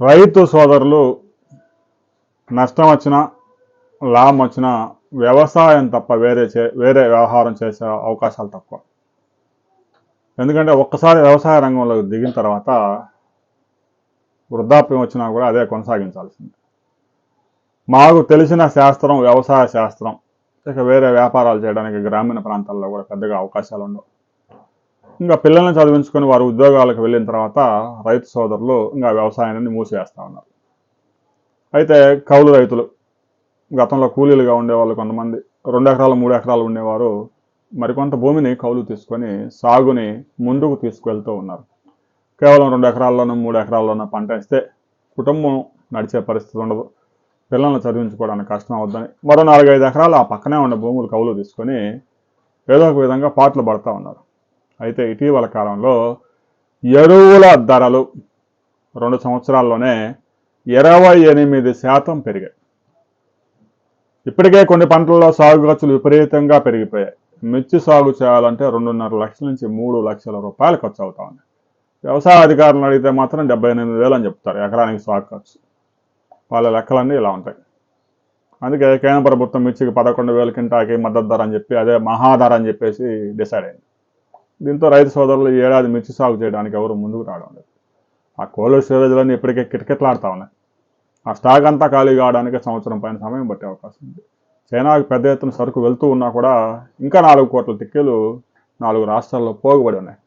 రైతు సోదరులు నష్టం వచ్చినా లాభం వచ్చినా వ్యవసాయం తప్ప వేరే చే వేరే వ్యవహారం చేసే అవకాశాలు తక్కువ. ఎందుకంటే ఒక్కసారి వ్యవసాయ రంగంలోకి దిగిన తర్వాత వృద్ధాప్యం వచ్చినా కూడా అదే కొనసాగించాల్సింది. మాకు తెలిసిన శాస్త్రం వ్యవసాయ శాస్త్రం ఇక వేరే వ్యాపారాలు చేయడానికి గ్రామీణ ప్రాంతాల్లో కూడా పెద్దగా అవకాశాలు ఉండవు. ఇంకా పిల్లల్ని చదివించుకొని వారు ఉద్యోగాలకు వెళ్ళిన తర్వాత రైతు సోదరులు ఇంకా వ్యవసాయాన్ని మూసివేస్తూ ఉన్నారు. అయితే కౌలు రైతులు గతంలో కూలీలుగా ఉండేవాళ్ళు కొంతమంది రెండు ఎకరాలు మూడు ఎకరాలు ఉండేవారు మరికొంత భూమిని కౌలు తీసుకొని సాగుని ముందుకు తీసుకువెళ్తూ ఉన్నారు. కేవలం రెండు ఎకరాల్లోనూ మూడు ఎకరాల్లోనూ పంట వేస్తే కుటుంబం నడిచే పరిస్థితి ఉండదు. పిల్లల్ని చదివించుకోవడానికి కష్టం అవుద్దని మరో నాలుగైదు ఎకరాలు ఆ పక్కనే ఉన్న భూములు కౌలు తీసుకొని ఏదో ఒక విధంగా పాటలు పడుతూ ఉన్నారు. అయితే ఇటీవల కాలంలో ఎరువుల ధరలు రెండు సంవత్సరాల్లోనే ఇరవై ఎనిమిది శాతం పెరిగాయి. ఇప్పటికే కొన్ని పంటల్లో సాగు ఖర్చులు విపరీతంగా పెరిగిపోయాయి. మిర్చి సాగు చేయాలంటే రెండున్నర లక్షల నుంచి మూడు లక్షల రూపాయలు ఖర్చు అవుతా ఉంది. వ్యవసాయ అధికారులను అడిగితే మాత్రం డెబ్బై ఎనిమిది వేలు అని చెప్తారు ఎకరానికి సాగు ఖర్చు. వాళ్ళ లెక్కలన్నీ ఇలా ఉంటాయి. అందుకే కేంద్ర ప్రభుత్వం మిర్చికి పదకొండు వేల కింటాకి మద్దతు ధర అని చెప్పి అదే మహాధర అని చెప్పేసి డిసైడ్ అయింది. దీంతో రైతు సోదరులు ఈ ఏడాది మిర్చి సాగు చేయడానికి ఎవరు ముందుకు రావడం లేదు. ఆ కోల్డ్ స్టోరేజ్లన్నీ ఇప్పటికే కిటకిటలాడుతూ ఉన్నాయి. ఆ స్టాక్ అంతా ఖాళీ కావడానికి సంవత్సరం పైన సమయం పట్టే అవకాశం ఉంది. చైనాకు పెద్ద ఎత్తున సరుకు వెళ్తూ ఉన్నా కూడా ఇంకా నాలుగు కోట్ల తిక్కెలు నాలుగు రాష్ట్రాల్లో పోగుబడి ఉన్నాయి.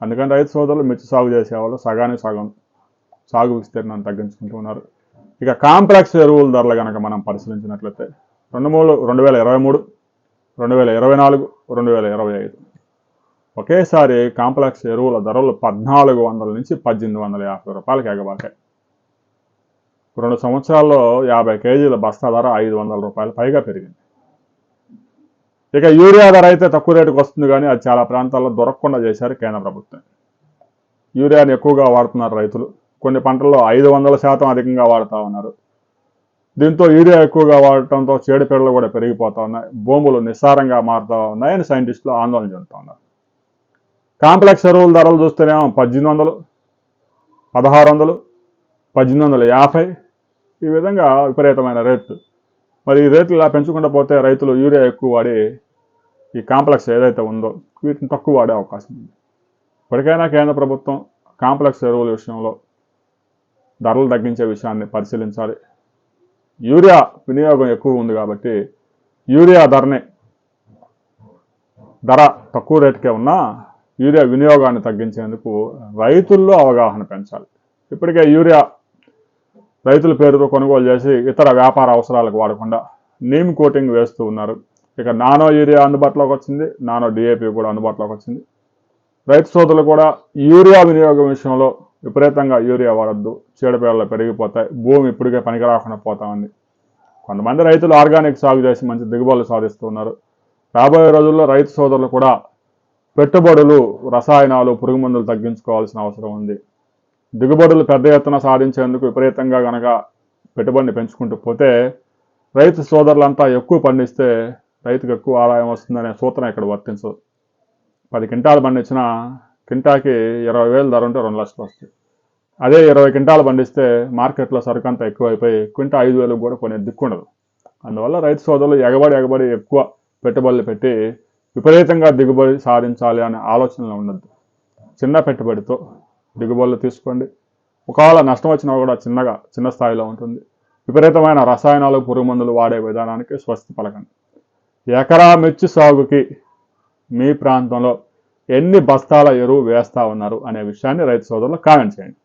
అందుకని రైతు సోదరులు మిర్చి సాగు చేసేవాళ్ళు సగానికి సగం సాగు విస్తీర్ణాన్ని తగ్గించుకుంటూ ఉన్నారు. ఇక కాంప్లెక్స్ ఎరువుల ధరలు కనుక మనం పరిశీలించినట్లయితే రెండు మూడు రెండు వేల ఇరవై మూడు రెండు వేల ఇరవై నాలుగు రెండు వేల ఇరవై ఐదు ఒకేసారి కాంప్లెక్స్ ఎరువుల ధరలు పద్నాలుగు వందల నుంచి పద్దెనిమిది వందల యాభై రూపాయలకి ఎగబాకాయి రెండు సంవత్సరాల్లో యాభై కేజీల బస్తా ధర ఐదు వందల రూపాయలు పైగా పెరిగింది. ఇక యూరియా ధర అయితే తక్కువ రేటుకు వస్తుంది కానీ అది చాలా ప్రాంతాల్లో దొరకకుండా చేశారు కేంద్ర ప్రభుత్వం. యూరియాని ఎక్కువగా వాడుతున్నారు రైతులు. కొన్ని పంటల్లో ఐదు వందల శాతం అధికంగా వాడుతూ ఉన్నారు. దీంతో యూరియా ఎక్కువగా వాడటంతో చీడపీడలు కూడా పెరిగిపోతూ ఉన్నాయి. భూములు నిస్సారంగా మారుతూ ఉన్నాయని సైంటిస్టులు ఆందోళన చెందుతూ ఉన్నారు. కాంప్లెక్స్ ఎరువుల ధరలు చూస్తేనేమో పద్దెనిమిది వందలు పదహారు వందలు పద్దెనిమిది వందల యాభై. ఈ విధంగా విపరీతమైన రేట్లు మరి ఈ రేట్లు ఇలా పెంచుకుంటూ పోతే రైతులు యూరియా ఎక్కువ వాడి ఈ కాంప్లెక్స్ ఏదైతే ఉందో వీటిని తక్కువ వాడే అవకాశం ఉంది. ఇప్పటికైనా కేంద్ర ప్రభుత్వం కాంప్లెక్స్ ఎరువుల విషయంలో ధరలు తగ్గించే విషయాన్ని పరిశీలించాలి. యూరియా వినియోగం ఎక్కువ ఉంది కాబట్టి యూరియా ధరనే ధర తక్కువ రేటుకే ఉన్నా యూరియా వినియోగాన్ని తగ్గించేందుకు రైతుల్లో అవగాహన పెంచాలి. ఇప్పటికే యూరియా రైతుల పేరుతో కొనుగోలు చేసి ఇతర వ్యాపార అవసరాలకు వాడకుండా నీమ్ కోటింగ్ వేస్తూ ఉన్నారు. ఇక నానో యూరియా అందుబాటులోకి వచ్చింది. నానో డిఏపి కూడా అందుబాటులోకి వచ్చింది. రైతు సోదరులు కూడా యూరియా వినియోగం విషయంలో విపరీతంగా యూరియా వాడద్దు. చీడపీడలు పెరిగిపోతాయి. భూమి ఇప్పటికే పనికి రాకుండా పోతా ఉంది. కొంతమంది రైతులు ఆర్గానిక్ సాగు చేసి మంచి దిగుబడులు సాధిస్తున్నారు రాబోయే రోజుల్లో రైతు సోదరులు కూడా పెట్టుబడులు రసాయనాలు పురుగు మందులు తగ్గించుకోవాల్సిన అవసరం ఉంది. దిగుబడులు పెద్ద ఎత్తున సాధించేందుకు విపరీతంగా గనక పెట్టుబడిని పెంచుకుంటూ పోతే రైతు సోదరులంతా ఎక్కువ పండిస్తే రైతుకు ఎక్కువ ఆదాయం వస్తుందనే సూత్రం ఇక్కడ వర్తించదు. పది క్వింటాలు పండించిన క్వింటాకి ఇరవై వేలు ధర ఉంటే రెండు లక్షలు వస్తాయి. అదే ఇరవై క్వింటాలు పండిస్తే మార్కెట్లో సరుకు అంతా ఎక్కువైపోయి క్వింటా ఐదు వేలకు కూడా కొనే దిక్కుండదు. అందువల్ల రైతు సోదరులు ఎగబడి ఎగబడి ఎక్కువ పెట్టుబడులు పెట్టి విపరీతంగా దిగుబడి సాధించాలి అనే ఆలోచనలో ఉండద్దు. చిన్న పెట్టుబడితో దిగుబడులు తీసుకోండి. ఒకవేళ నష్టం వచ్చినా కూడా చిన్నగా చిన్న స్థాయిలో ఉంటుంది. విపరీతమైన రసాయనాలు పురుగు మందులు వాడే విధానానికి స్వస్తి పలకండి. ఎకరా మిర్చి సాగుకి మీ ప్రాంతంలో ఎన్ని బస్తాల ఎరువు వేస్తా ఉన్నారు అనే విషయాన్ని రైతు సోదరులు కామెంట్ చేయండి.